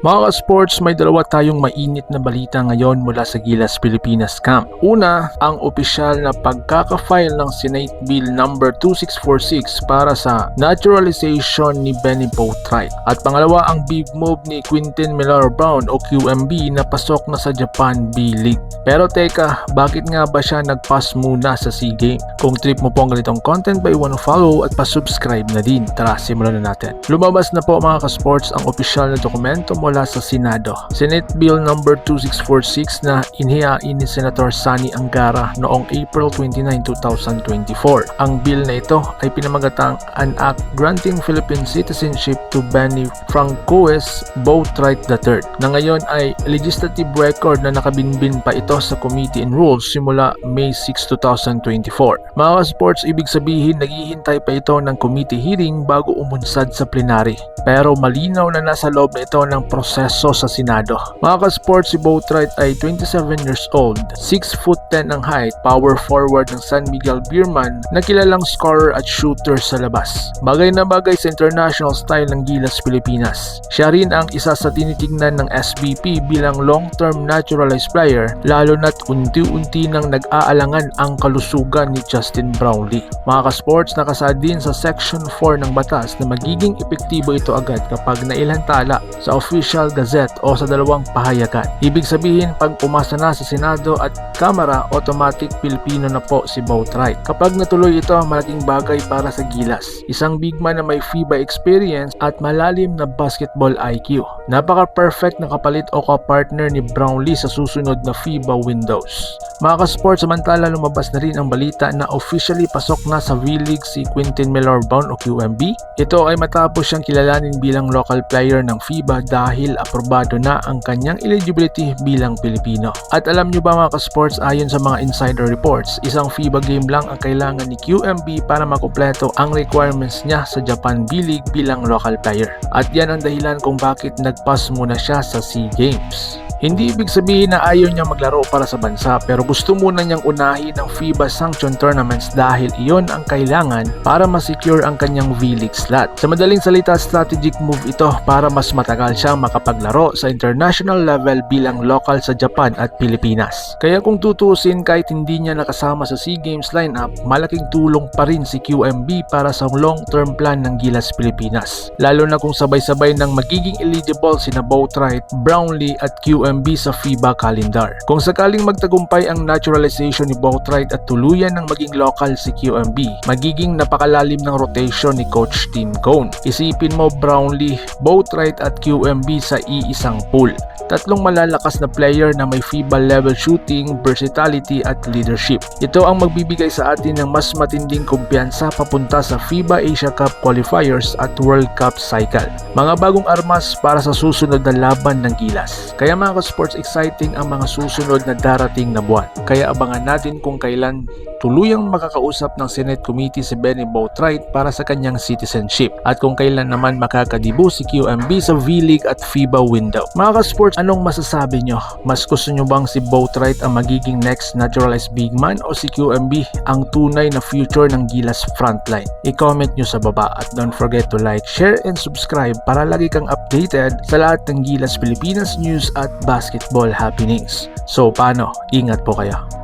Mga sports, may dalawa tayong mainit na balita ngayon mula sa Gilas Pilipinas Camp. Una, ang opisyal na pagkaka-file ng Senate Bill number 2646 para sa naturalization ni Benny Boatwright. At pangalawa, ang big move ni Quintin Miller Brown o QMB na pasok na sa Japan B-League. Pero teka, bakit nga ba siya nag-pass muna sa SEA Game? Kung trip mo po ang ganitong content ba iwan follow at pa-subscribe na din. Tara, simulan na natin. Lumabas na po mga ka-sports ang opisyal na dokumento mula sa Senado. Senate Bill number 2646 na inihain ni Senator Sani Angara noong April 29, 2024. Ang bill na ito ay pinamagatang an act granting Philippine citizenship to Benny Francoes Boatwright III na ngayon ay legislative record na nakabinbin pa ito sa Committee on Rules simula May 6, 2024. Mga sports, ibig sabihin naghihintay pa ito ng committee hearing bago umunsad sa plenary. Pero malinaw na nasa loob na ito ng proseso sa Senado. Mga ka-sports, si Boatwright ay 27 years old, 6 foot 10 ang height, power forward ng San Miguel Beerman na kilalang scorer at shooter sa labas. Bagay na bagay sa international style ng Gilas Pilipinas. Siya rin ang isa sa tinitingnan ng SBP bilang long-term naturalized player lalo na't unti-unti nang nag-aalangan ang kalusugan ni Justin Brownlee. Mga ka-sports, nakasaad din sa Section 4 ng batas na magiging epektibo ito agad kapag nailantala sa official gazette o sa dalawang pahayagan. Ibig sabihin, pag pumasa na sa Senado at Kamara, automatic Pilipino na po si Boatwright. Kapag natuloy ito, malaking bagay para sa Gilas. Isang big man na may FIBA experience at malalim na basketball IQ. Napaka-perfect na kapalit o kapartner ni Brownlee sa susunod na FIBA windows. Mga ka-sports, samantala lumabas na rin ang balita na officially pasok na sa V-League si Quintin Brown o QMB. Ito ay matapos siyang kilalanin bilang local player ng FIBA dahil aprobado na ang kanyang eligibility bilang Pilipino. At alam nyo ba mga ka-sports, ayon sa mga insider reports, isang FIBA game lang ang kailangan ni QMB para makumpleto ang requirements niya sa Japan B-League bilang local player. At yan ang dahilan kung bakit nagpass muna siya sa SEA Games. Hindi ibig sabihin na ayaw niya maglaro para sa bansa pero gusto muna niyang unahin ang FIBA sanction tournaments dahil iyon ang kailangan para masecure ang kanyang V-League slot. Sa madaling salita, strategic move ito para mas matagal siyang makapaglaro sa international level bilang local sa Japan at Pilipinas. Kaya kung tutusin kahit hindi niya nakasama sa SEA Games lineup, malaking tulong pa rin si QMB para sa long-term plan ng Gilas Pilipinas. Lalo na kung sabay-sabay ng magiging eligible sina Boatwright, Brownlee at QMB sa FIBA calendar. Kung sakaling magtagumpay ang naturalization ni Boatwright at tuluyan ng maging local si QMB, magiging napakalalim ng rotation ni Coach Tim Cone. Isipin mo Brownlee, Boatwright at QMB sa iisang pool. Tatlong malalakas na player na may FIBA level shooting, versatility at leadership. Ito ang magbibigay sa atin ng mas matinding kumpiyansa papunta sa FIBA Asia Cup qualifiers at World Cup cycle. Mga bagong armas para sa susunod na laban ng Gilas. Kaya mga ka-sports exciting ang mga susunod na darating na buwan. Kaya abangan natin kung kailan tuluyang makakausap ng Senate Committee si Benny Boatwright para sa kanyang citizenship at kung kailan naman makakadibo si QMB sa V-League at FIBA window. Mga ka-sports, anong masasabi nyo? Mas gusto nyo bang si Boatwright ang magiging next naturalized big man o si QMB ang tunay na future ng Gilas frontline? I-comment nyo sa baba at don't forget to like, share, and subscribe para lagi kang updated sa lahat ng Gilas Pilipinas news at basketball happenings. So paano? Ingat po kayo.